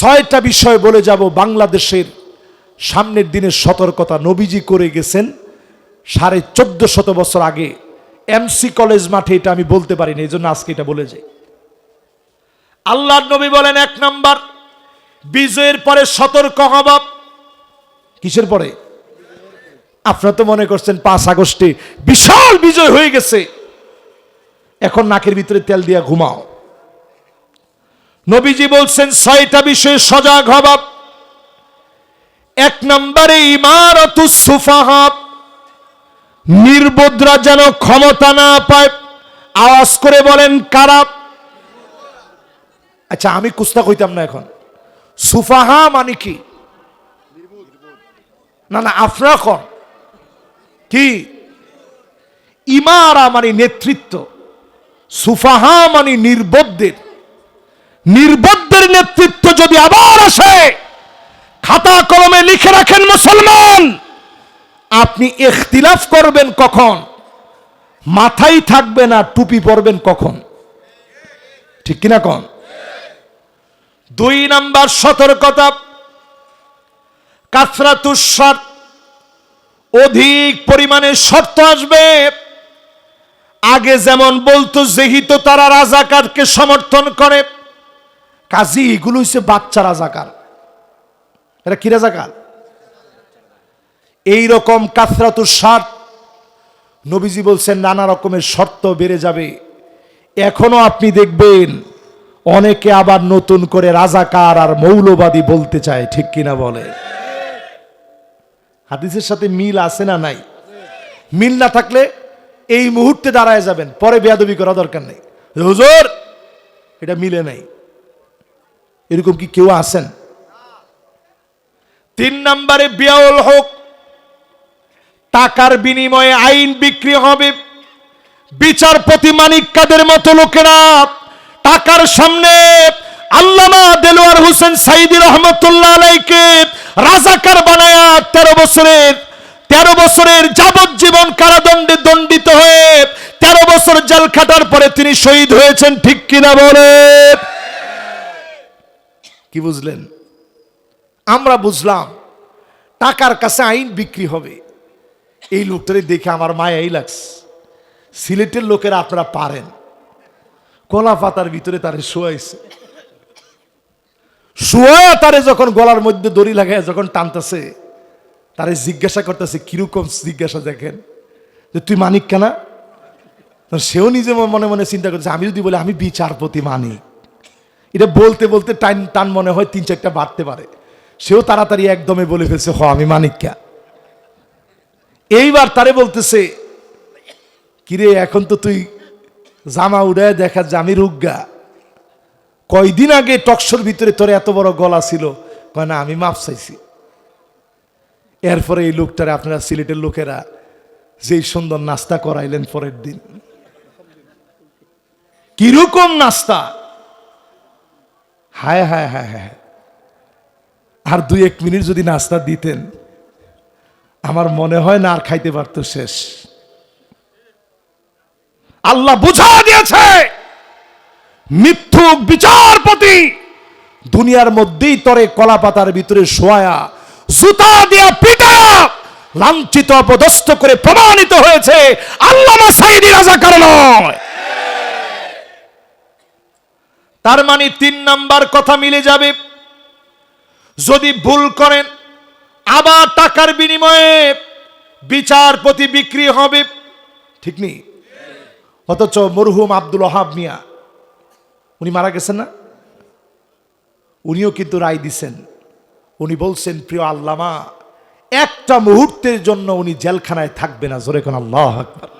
ছয়টা বিষয় বলে যাব বাংলাদেশের। সামনের দিনের সতর্কতা নবীজি করে গেছেন সাড়ে চোদ্দ শত বছর আগে। এমসি কলেজ মাঠে এটা আমি বলতে পারিনি এই জন্য আজকে এটা বলে যাই। আল্লাহ নবী বলেন এক নাম্বার, বিজয়ের পরে সতর্ক হবা। কিসের পরে? আপনারা তো মনে করছেন পাঁচ আগস্টে বিশাল বিজয় হয়ে গেছে। এখন নাকের ভিতরে তেল দিয়া ঘুমাও। নবীজি বলছেন ছয়টা বিষয়ে সজাগ হবা। এক নম্বরে ইমারত সুফাহাব নির্বোধরা যেন ক্ষমতা না পায়। আওয়াজ করে বলেন, কারা? আচ্ছা আমি কুস্তা কইতাম না এখন। সুফাহা মানে কি? না না আপনারা কন। কি? ইমারা মানে নেতৃত্ব। সুফাহা মানে নির্বোধদের। নির্বোধদের নেতৃত্ব যদি আবার আসে, খাতা কলমে লিখে রাখেন মুসলমান। আপনি এখতিলাফ করবেন কখন? মাথায় থাকবে না, টুপি পরবেন কখন? ঠিক কিনা কন? দুই নাম্বার সতর্কতা কাসরাতুসার অধিক পরিমাণে শর্ত আসবে। আগে যেমন বলতো, যেহিত তারা রাজাকারকে সমর্থন করে কাজী, এগুলো হচ্ছে বাচ্চা রাজাকার এটা কি রাজাকার এই রকম কাসরাতুর সার নবীজি বলছেন নানা রকমের শর্ত বেড়ে যাবে। এখনও আপনি দেখবেন অনেকে আবার নতুন করে রাজাকার আর মৌলবাদী বলতে চায়, ঠিক কিনা বলে? হাদিসের সাথে মিল আছে না নাই? মিল না থাকলে এই মুহূর্তে দাঁড়ায় যাবেন, পরে বেয়াদবি করা দরকার নেই। হুজুর, এটা মিলে নাই। এরকম কি কেউ আছেন? তিন নম্বরে বিয়াউল হোক। টাকার বিনিময়ে আইন বিক্রি হবে। বিচারপতি মানিক কাদের মতো লোকেরা টাকার সামনে আল্লামা দেলোয়ার হোসেন রহমতুল্লাহ আলাইকে রাজাকার বানায়া তেরো বছরের তেরো বছরের যাবজ্জীবন কারাদণ্ডে দণ্ডিত হয়ে তেরো বছর জেল খাটার পরে তিনি শহীদ হয়েছেন, ঠিক কিনা বলে কি বুঝলেন? আমরা বুঝলাম, টাকার কাছে আইন বিক্রি হবে। এই লোকটারে দেখে আমার মায়াই লাগছে। সিলেটের লোকেরা আপনারা পারেন। কলা পাতার ভিতরে তারে শোয়াইছে। শোয়া তারে যখন গলার মধ্যে দড়ি লাগায় যখন টানতেছে, তারে জিজ্ঞাসা করতেছে, কীরকম জিজ্ঞাসা দেখেন? যে তুই মানিক কেনা? সেও নিজে মনে মনে চিন্তা করছে আমি যদি বলি, আমি বিচারপতি মানিক। এটা বলতে বলতে টান টান মনে হয় তিন চারটা বাড়তে পারে। সেও তাড়াতাড়ি একদমে বলে ফেলছে হ আমি মানিক্যা এইবার তারে বলতেছে, কিরে, এখন তো তুই জামা উড়ায় দেখা আমি রুগা কয়দিন আগে টকশোর ভিতরে তোর এত বড় গলা ছিল? কয়, না, আমি মাপ চাইছি। এরপরে এই লোকটারে আপনারা সিলেটের লোকেরা যেই সুন্দর নাস্তা করাইলেন পরের দিন। কীরকম নাস্তা? হায় হায় হায় হায় আর দুই, এক মিনিট যদি নাস্তা দিতেন, আমার মনে হয় না আর খাইতে পারত শেষ। আল্লাহ বুঝা দিয়েছে, মিথ্যুক বিচারপতি দুনিয়ার মধ্যেই তরে কলা পাতার ভিতরে শোয়া জুতা দিয়া পিটা, লাঞ্ছিত, অপদস্থ করে প্রমাণিত হয়েছে, আল্লামা সাইদি রাজাকার নয়। তার মানে তিন নাম্বার কথা মিলে যাবে। যদি ভুল করেন, আবার টাকার বিনিময়ে বিচারপতি বিক্রি হবে। ঠিক নেই? অথচ মরহুম আব্দুল ওহাব মিয়া, উনি মারা গেছেন না? উনিও কিন্তু রায় দিছেন। উনি বলছেন, প্রিয় আল্লামা, একটা মুহূর্তের জন্য উনি জেলখানায় থাকবে না। জোরে কোন আল্লাহ আকবার।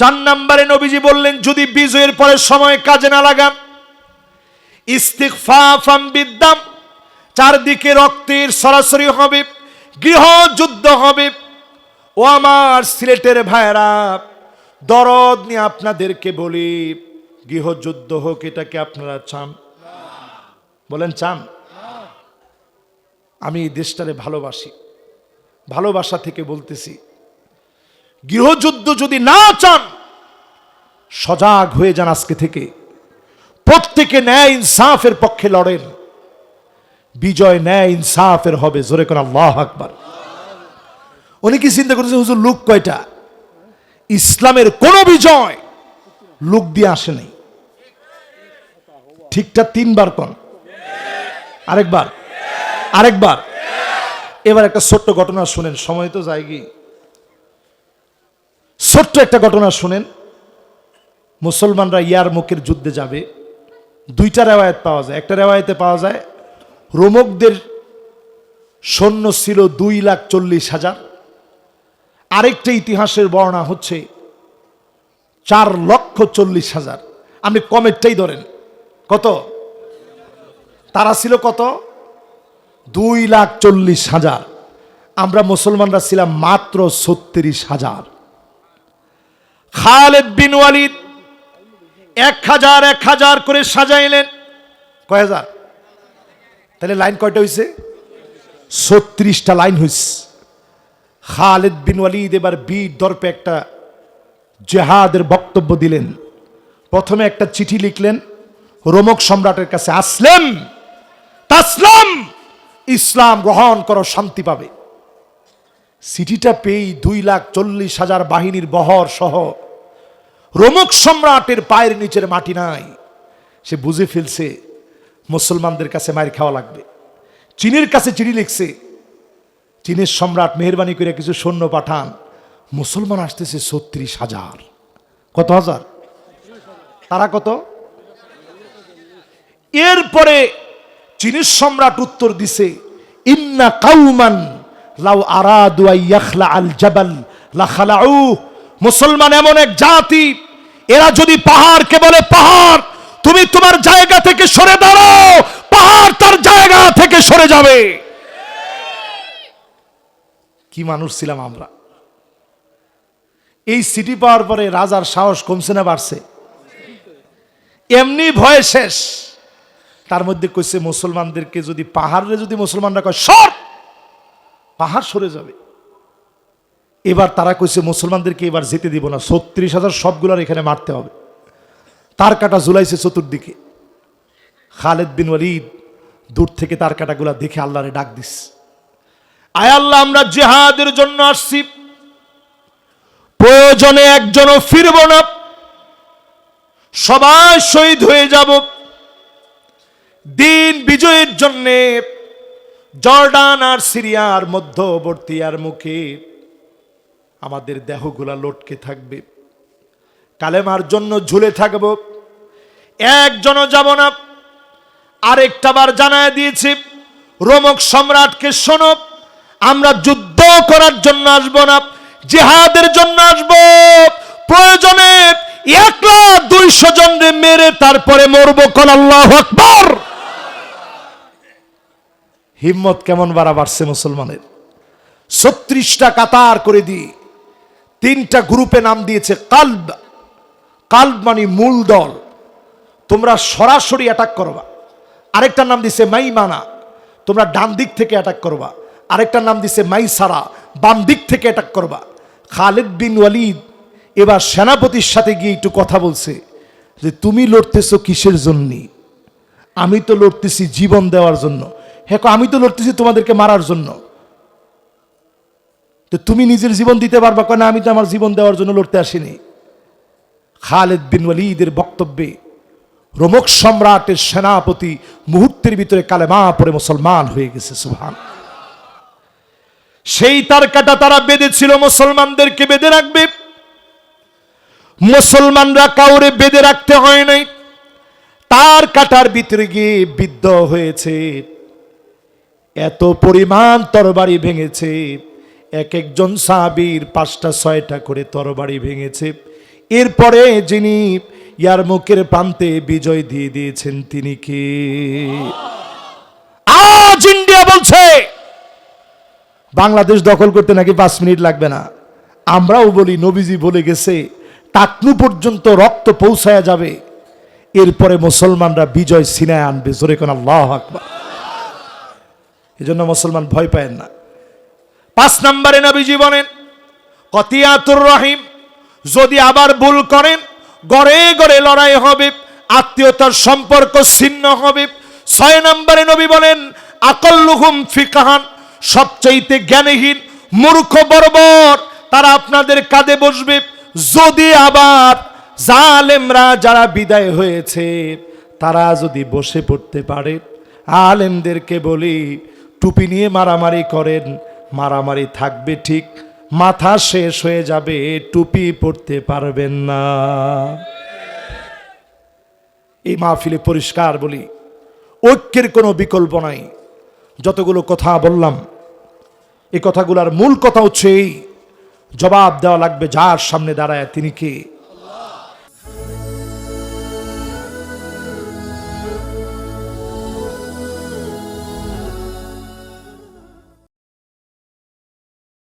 চার নম্বরে নবীজি বললেন, যদি বিজয়ের পরে সময় কাজে না লাগান ইস্তিকফাফাম বিদ্যাম চারদিকে রক্তের সরাসরি হবে গৃহ যুদ্ধ হবে। ও আমার সিলেটের ভাইরা দরদ নিয়ে আপনাদেরকে বলি, গৃহযুদ্ধ হোক, এটাকে আপনারা চান? বলেন, চান। আমি এই দেশটারে ভালোবাসি, ভালোবাসা থেকে বলতেছি গৃহযুদ্ধ যদি না চান, সজাগ হয়ে যান আজকে থেকে। প্রত্যেকে ন্যায় ইনসাফের পক্ষে লড়েন। বিজয় ন্যায় ইনসাফের হবে, জোরে কোন আল্লাহ আকবার। উনি কি চিন্তা করেছেন, হুজুর, লোক কয়টা? ইসলামের কোন বিজয় লুক দিয়ে আসে নাই। ঠিকঠাক তিনবার কন? আরেকবার? আরেকবার? এবার একটা ছোট্ট ঘটনা শুনেন, সময় তো যায় কি ছোট্ট একটা ঘটনা শুনেন। মুসলমানরা ইয়ার মুখের যুদ্ধে যাবে। দুইটা রেওয়ায়ত পাওয়া যায়। একটা রেওয়ায়তে পাওয়া যায়, রোমকদের সৈন্য ছিল দুই লাখ চল্লিশ হাজার। আরেকটা ইতিহাসের বর্ণনা হচ্ছে, চার লক্ষ চল্লিশ হাজার। আপনি কমেরটাই ধরেন। কত? তারা ছিল কত? দুই লাখ চল্লিশ হাজার। আমরা মুসলমানরা ছিলাম মাত্র ছত্রিশ হাজার। খালেদ বিন ওয়ালিদ এক হাজার এক হাজার করে সাজাইলেন। কয় হাজার? তাহলে লাইন কয়টা হয়েছে ছত্রিশটা লাইন হয়েছে খালেদ বিন ওয়ালিদ এবার বীর দর্পে একটা জেহাদের বক্তব্য দিলেন। প্রথমে একটা চিঠি লিখলেন, রোমক সম্রাটের কাছে, আসলেম, তাসলাম, ইসলাম গ্রহণ করো, শান্তি পাবে। চিঠিটা পেয়েই দুই লাখ চল্লিশ হাজার বাহিনীর বহর সহ। রোমক সম্রাটের পায়ের নিচের মাটি নাই। সে বুঝে ফেলছে মুসলমানদের কাছে মায়ের খাওয়া লাগবে। চীনের কাছে চিঠি লিখছে, চীনের সম্রাট মেহরবানি করে কিছু সৈন্য পাঠান। মুসলমান আসতেছে ছত্রিশ হাজার। কত হাজার? তারা কত? এরপরে চীনের সম্রাট উত্তর দিছে, ইন্না কাউমান লাউ আরাদু আল জাবাল, লা খালাউ মুসলমান এমন এক জাতি, এরা যদি পাহাড়কে বলে পাহাড়, তুমি তোমার জায়গা থেকে সরে দাঁড়াও, পাহাড় তার জায়গা থেকে সরে যাবে। কি মানুষ ছিলাম আমরা? এই সিটি পাওয়ার পরে রাজার সাহস কমছে না বাড়ছে? এমনি ভয় শেষ। তার মধ্যে কইছে, মুসলমানদেরকে যদি পাহাড়ে যদি মুসলমানরা কয়, সর! পাহাড় সরে যাবে। এবার তারা কইছে, মুসলমানদেরকে এবার যেতে দিব না। ছত্রিশ হাজার সবগুলোর এখানে মারতে হবে। তার কাটা ঝুলাইছে চতুর্দিকে। খালেদ বিন ওয়ালিদ দূর থেকে তার কাটাগুলা দেখে আল্লাহরে ডাক দিস। আয় আল্লাহ, আমরা জেহাদের জন্য আসছি। প্রয়োজনে একজনও ফিরব না। সবাই শহীদ হয়ে যাব। দিন বিজয়ের জন্যে জর্ডান আর সিরিয়ার মধ্যবর্তী আর মুখে আমাদের দেহগুলা লটকে থাকবে। কালেমার জন্য ঝুলে থাকব। একজনও যাব না। আরেকটা বার জানায় দিয়েছি, রোমক সম্রাটকে শোনো, আমরা যুদ্ধ করার জন্য আসব না, জেহাদের জন্য আসব। প্রয়োজনে একলা দুইশো জন মেরে তারপরে মরবো কল আল্লাহ আকবর। হিম্মত কেমন বাড়া বাড়ছে মুসলমানের? ছত্রিশটা কাতার করে দিয়ে তিনটা গ্রুপে নাম দিয়েছে কালব। কালব মানে মূল দল। তোমরা সরাসরি অ্যাটাক করবা। আরেকটার নাম দিছে মাইমানা। তোমরা ডান দিক থেকে অ্যাটাক করবা। আরেকটার নাম দিছে মাইসারা। বাম দিক থেকে অ্যাটাক করবা। খালিদ বিন ওয়ালিদ এবার সেনাপতির সাথে গিয়ে একটু কথা বলছে যে, তুমি লড়তেছো কিসের জন্যে? আমি তো লড়তেছি জীবন দেওয়ার জন্য। হ্যাঁ আমি তো লড়তেছি তোমাদেরকে মারার জন্য। তো তুমি নিজের জীবন দিতে পারবা? কেন আমি তো আমার জীবন দেওয়ার জন্য লড়তে আসিনি। খালেদ বিন ওয়ালিদের বক্তব্যে রোমক সম্রাটের সেনাপতি মুহূর্তের ভিতরে কালেমা পরে মুসলমান হয়ে গেছে সুহান সেই তার কাটা তারা বেঁধেছিল, মুসলমানদেরকে বেঁধে রাখবে। মুসলমানরা কাউরে বেঁধে রাখতে হয় নাই। তার কাটার ভিতরে গিয়ে বিদ্ধ হয়েছে। এত পরিমাণ তরবারি ভেঙেছে। এক একজন সাহাবীর পাঁচটা, ছয়টা করে তরবারি ভেঙেছে। এরপরে যিনি ইয়ার মুখের প্রান্তে বিজয় দিয়ে দিয়েছেন, তিনি কে? আজ ইন্ডিয়া বলছে, বাংলাদেশ দখল করতে নাকি পাঁচ মিনিট লাগবে না। আমরাও বলি, নবীজি বলে গেছে, টাকনু পর্যন্ত রক্ত পৌঁছায়া যাবে। এরপরে মুসলমানরা বিজয় সিনায় আনবে। জোরে কোন আল্লাহ আকবার। এই জন্য মুসলমান ভয় পায় না। পাঁচ নম্বরে নবীজি বলেন, কতিয়াতুর রহিম, যদি আবার ভুল করেন, গড়ে গড়ে লড়াই হবে, আত্মীয়তার সম্পর্ক ছিন্ন হবে। ছয় নম্বরে নবী বলেন, আকল্লুহুম ফিকাহান, সবচাইতে জ্ঞানহীন মূর্খ বর্বর, তারা আপনাদের কাঁধে বসবে। যদি আবার জালেমরা যারা বিদায় হয়েছে, তারা যদি বসে পড়তে পারে, আলেমদেরকে বলি টুপি নিয়ে মারামারি করেন। মারামারি থাকবে ঠিক, মাথা শেষ হয়ে যাবে, টুপি পড়তে পারবেন না। এই মাহফিলে পরিষ্কার বলি, ঐক্যের কোনো বিকল্প নাই। যতগুলো কথা বললাম, এই কথাগুলোর মূল কথা হচ্ছে এই, জবাব দেওয়া লাগবে যার সামনে দাঁড়ায়, তিনি কে?